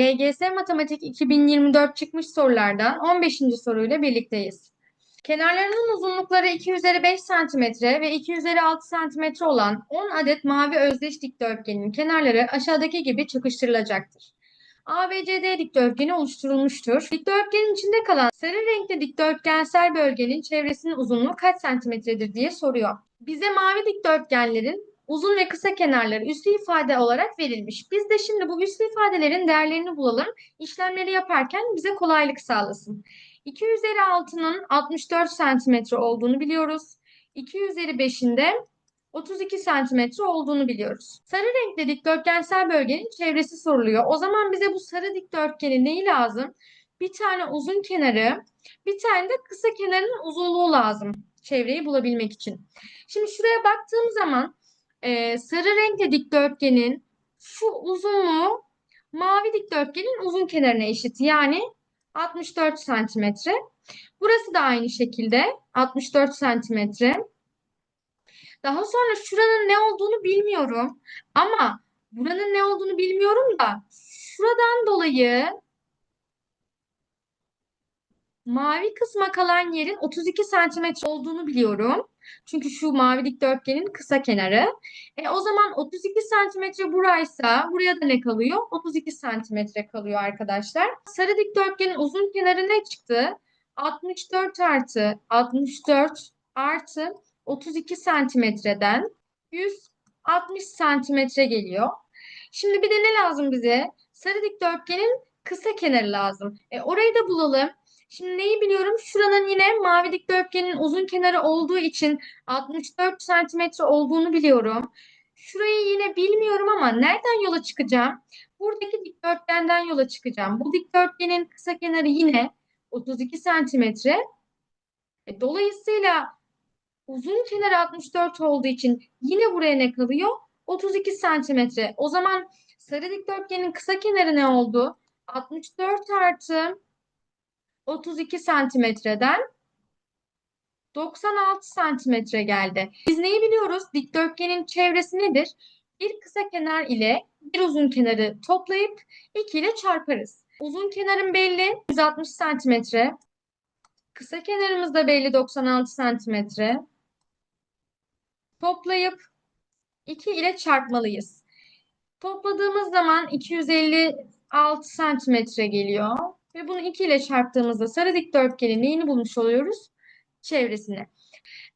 LGS Matematik 2024 çıkmış sorulardan 15. soruyla birlikteyiz. Kenarlarının uzunlukları 2 üzeri 5 cm ve 2 üzeri 6 cm olan 10 adet mavi özdeş dikdörtgenin kenarları aşağıdaki gibi çakıştırılacaktır. ABCD dikdörtgeni oluşturulmuştur. Dikdörtgenin içinde kalan sarı renkli dikdörtgensel bölgenin çevresinin uzunluğu kaç santimetredir diye soruyor. Bize mavi dikdörtgenlerin uzun ve kısa kenarları üslü ifade olarak verilmiş. Biz de şimdi bu üslü ifadelerin değerlerini bulalım. İşlemleri yaparken bize kolaylık sağlasın. 2 üzeri 6'nın 64 santimetre olduğunu biliyoruz. 2 üzeri 5'in de 32 santimetre olduğunu biliyoruz. Sarı renkli dikdörtgensel bölgenin çevresi soruluyor. O zaman bize bu sarı dikdörtgenin neyi lazım? Bir tane uzun kenarı, bir tane de kısa kenarın uzunluğu lazım çevreyi bulabilmek için. Şimdi şuraya baktığım zaman e, sarı renkli dikdörtgenin şu uzunluğu mavi dikdörtgenin uzun kenarına eşit. Yani 64 santimetre. Burası da aynı şekilde 64 santimetre. Daha sonra şuranın ne olduğunu bilmiyorum. Ama buranın ne olduğunu bilmiyorum da şuradan dolayı mavi kısma kalan yerin 32 santimetre olduğunu biliyorum. Çünkü şu mavi dikdörtgenin kısa kenarı. E, o zaman 32 santimetre buraysa buraya da ne kalıyor? 32 santimetre kalıyor arkadaşlar. Sarı dikdörtgenin uzun kenarı ne çıktı? 64 artı 64 artı 32 santimetreden 160 santimetre geliyor. Şimdi bir de ne lazım bize? Sarı dikdörtgenin kısa kenarı lazım. E, orayı da bulalım. Şimdi neyi biliyorum? Şuranın yine mavi dikdörtgenin uzun kenarı olduğu için 64 santimetre olduğunu biliyorum. Şurayı yine bilmiyorum ama nereden yola çıkacağım? Buradaki dikdörtgenden yola çıkacağım. Bu dikdörtgenin kısa kenarı yine 32 santimetre. E, dolayısıyla uzun kenarı 64 olduğu için yine buraya ne kalıyor? 32 santimetre. O zaman sarı dikdörtgenin kısa kenarı ne oldu? 64 artı 32 santimetreden 96 santimetre geldi. Biz neyi biliyoruz? Dikdörtgenin çevresi nedir? Bir kısa kenar ile bir uzun kenarı toplayıp 2 ile çarparız. Uzun kenarın belli 160 santimetre. Kısa kenarımız da belli 96 santimetre. Toplayıp 2 ile çarpmalıyız. Topladığımız zaman 256 santimetre geliyor. Ve bunu 2 ile çarptığımızda sarı dikdörtgenin neyini bulmuş oluyoruz? Çevresini.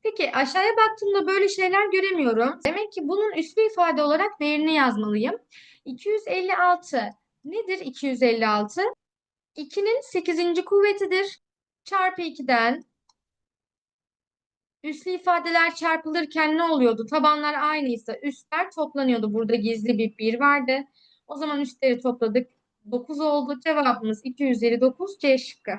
Peki aşağıya baktığımda böyle şeyler göremiyorum. Demek ki bunun üslü ifade olarak değerini yazmalıyım. 256 nedir 256? 2'nin 8. kuvvetidir. Çarpı 2'den üslü ifadeler çarpılırken ne oluyordu? Tabanlar aynıysa üstler toplanıyordu. Burada gizli bir 1 vardı. O zaman üstleri topladık. 9 oldu. Cevabımız 2 üzeri 9 C şıkkı.